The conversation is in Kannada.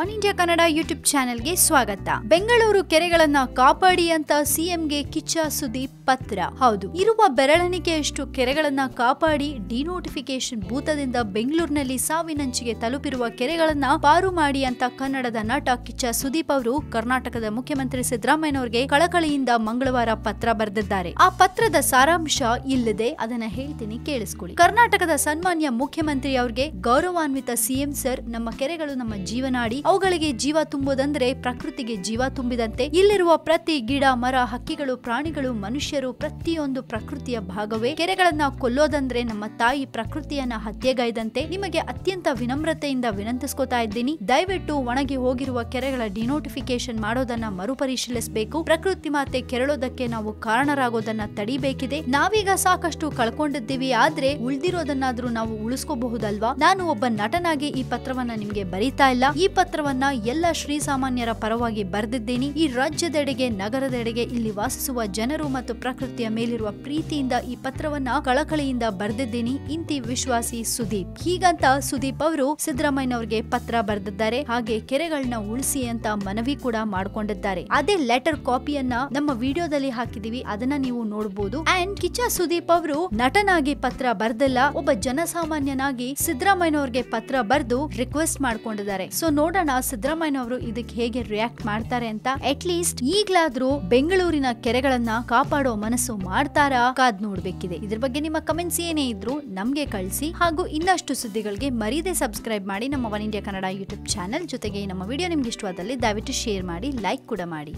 ಒನ್ ಇಂಡಿಯಾ ಕನ್ನಡ ಯೂಟ್ಯೂಬ್ ಚಾನೆಲ್ಗೆ ಸ್ವಾಗತ. ಬೆಂಗಳೂರು ಕೆರೆಗಳನ್ನ ಕಾಪಾಡಿ ಅಂತ ಸಿಎಂಗೆ ಕಿಚ್ಚ ಸುದೀಪ್ ಪತ್ರ. ಹೌದು, ಇರುವ ಬೆರಳೆಣಿಕೆಯಷ್ಟು ಕೆರೆಗಳನ್ನ ಕಾಪಾಡಿ ಡಿನೋಟಿಫಿಕೇಶನ್ ಭೂತದಿಂದ ಬೆಂಗಳೂರಿನಲ್ಲಿ ಸಾವಿನಂಚಿಗೆ ತಲುಪಿರುವ ಕೆರೆಗಳನ್ನ ಪಾರು ಮಾಡಿ ಅಂತ ಕನ್ನಡದ ನಟ ಕಿಚ್ಚ ಸುದೀಪ್ ಅವರು ಕರ್ನಾಟಕದ ಮುಖ್ಯಮಂತ್ರಿ ಸಿದ್ದರಾಮಯ್ಯನವರಿಗೆ ಕಳಕಳಿಯಿಂದ ಮಂಗಳವಾರ ಪತ್ರ ಬರೆದಿದ್ದಾರೆ. ಆ ಪತ್ರದ ಸಾರಾಂಶ ಇಲ್ಲದೆ ಅದನ್ನ ಹೇಳ್ತೀನಿ ಕೇಳಿಸ್ಕೊಳ್ಳಿ. ಕರ್ನಾಟಕದ ಸನ್ಮಾನ್ಯ ಮುಖ್ಯಮಂತ್ರಿ ಅವರಿಗೆ ಗೌರವಾನ್ವಿತ ಸಿಎಂ ಸರ್, ನಮ್ಮ ಕೆರೆಗಳು ನಮ್ಮ ಜೀವನಾಡಿ ಅವುಗಳಿಗೆ ಜೀವ ತುಂಬುವುದಂದ್ರೆ ಪ್ರಕೃತಿಗೆ ಜೀವ ತುಂಬಿದಂತೆ ಇಲ್ಲಿರುವ ಪ್ರತಿ ಗಿಡ, ಮರ, ಹಕ್ಕಿಗಳು, ಪ್ರಾಣಿಗಳು ಮನುಷ್ಯರು ಪ್ರತಿಯೊಂದು ಪ್ರಕೃತಿಯ ಭಾಗವೇ. ಕೆರೆಗಳನ್ನ ಕೊಲ್ಲೋದಂದ್ರೆ ನಮ್ಮ ತಾಯಿ ಪ್ರಕೃತಿಯನ್ನ ಹತ್ಯೆಗೈದಂತೆ ನಿಮಗೆ ಅತ್ಯಂತ ವಿನಮ್ರತೆಯಿಂದ ವಿನಂತಿಸ್ಕೋತಾ ಇದ್ದೀನಿ. ದಯವಿಟ್ಟು ಒಣಗಿ ಹೋಗಿರುವ ಕೆರೆಗಳ ಡಿನೋಟಿಫಿಕೇಶನ್ ಮಾಡೋದನ್ನ ಮರುಪರಿಶೀಲಿಸಬೇಕು. ಪ್ರಕೃತಿ ಮಾತೆ ಕೆರಳೋದಕ್ಕೆ ನಾವು ಕಾರಣರಾಗೋದನ್ನ ತಡಿಬೇಕಿದೆ. ನಾವೀಗ ಸಾಕಷ್ಟು ಕಳ್ಕೊಂಡಿದ್ದೀವಿ, ಆದ್ರೆ ಉಳ್ದಿರೋದನ್ನಾದ್ರೂ ನಾವು ಉಳಿಸ್ಕೋಬಹುದಲ್ವಾ? ನಾನು ಒಬ್ಬ ನಟನಾಗಿ ಈ ಪತ್ರವನ್ನ ನಿಮ್ಗೆ ಬರೀತಾ ಇಲ್ಲ. ಈ ಪತ್ರವನ್ನ ಎಲ್ಲ ಶ್ರೀಸಾಮಾನ್ಯರ ಪರವಾಗಿ ಬರೆದಿದ್ದೇನೆ. ಈ ರಾಜ್ಯದೆಡೆಗೆ, ನಗರದೆಡೆಗೆ ಇಲ್ಲಿ ವಾಸಿಸುವ ಜನರು ಮತ್ತು ಪ್ರಕೃತಿಯ ಮೇಲಿರುವ ಪ್ರೀತಿಯಿಂದ ಈ ಪತ್ರವನ್ನ ಕಳಕಳಿಯಿಂದ ಬರೆದಿದ್ದೇನೆ. ಇಂತಿ ವಿಶ್ವಾಸಿ ಸುದೀಪ್. ಹೀಗಂತ ಸುದೀಪ್ ಅವರು ಸಿದ್ದರಾಮಯ್ಯನವರಿಗೆ ಪತ್ರ ಬರೆದಿದ್ದಾರೆ. ಹಾಗೆ ಕೆರೆಗಳನ್ನ ಉಳಿಸಿ ಅಂತ ಮನವಿ ಕೂಡ ಮಾಡ್ಕೊಂಡಿದ್ದಾರೆ. ಅದೇ ಲೆಟರ್ ಕಾಪಿಯನ್ನ ನಮ್ಮ ವಿಡಿಯೋದಲ್ಲಿ ಹಾಕಿದೀವಿ. ಅದನ್ನ ನೀವು ನೋಡಬಹುದು ಅಂಡ್ ಕಿಚ್ಚ ಸುದೀಪ್ ಅವರು ನಟನಾಗಿ ಪತ್ರ ಬರೆದಿಲ್ಲ. ಒಬ್ಬ ಜನಸಾಮಾನ್ಯನಾಗಿ ಸಿದ್ದರಾಮಯ್ಯನವರಿಗೆ ಪತ್ರ ಬರೆದು ರಿಕ್ವೆಸ್ಟ್ ಮಾಡ್ಕೊಂಡಿದ್ದಾರೆ. ಸೊ ನೋಡೋಣ ಸಿದ್ದರಾಮಯ್ಯನವರು ಇದಕ್ಕೆ ಹೇಗೆ ರಿಯಾಕ್ಟ್ ಮಾಡ್ತಾರೆ ಅಂತ ಅಟ್ ಲೀಸ್ಟ್ ಈಗ್ಲಾದ್ರೂ ಬೆಂಗಳೂರಿನ ಕೆರೆಗಳನ್ನ ಕಾಪಾಡೋ ಮನಸ್ಸು ಮಾಡ್ತಾರಾ ಕಾದ್ ನೋಡ್ಬೇಕಿದೆ. ಇದ್ರ ಬಗ್ಗೆ ನಿಮ್ಮ ಕಮೆಂಟ್ಸ್ ಏನೇ ಇದ್ರು ನಮ್ಗೆ ಕಳಿಸಿ. ಹಾಗೂ ಇನ್ನಷ್ಟು ಸುದ್ದಿಗಳಿಗೆ ಮರೀದೆ ಸಬ್ಸ್ಕ್ರೈಬ್ ಮಾಡಿ ನಮ್ಮ One India Kannada YouTube channel ಜೊತೆಗೆ ನಮ್ಮ ವಿಡಿಯೋ ನಿಮ್ಗೆ ಇಷ್ಟವಾದಲ್ಲಿ ದಯವಿಟ್ಟು ಶೇರ್ ಮಾಡಿ ಲೈಕ್ ಕೂಡ ಮಾಡಿ.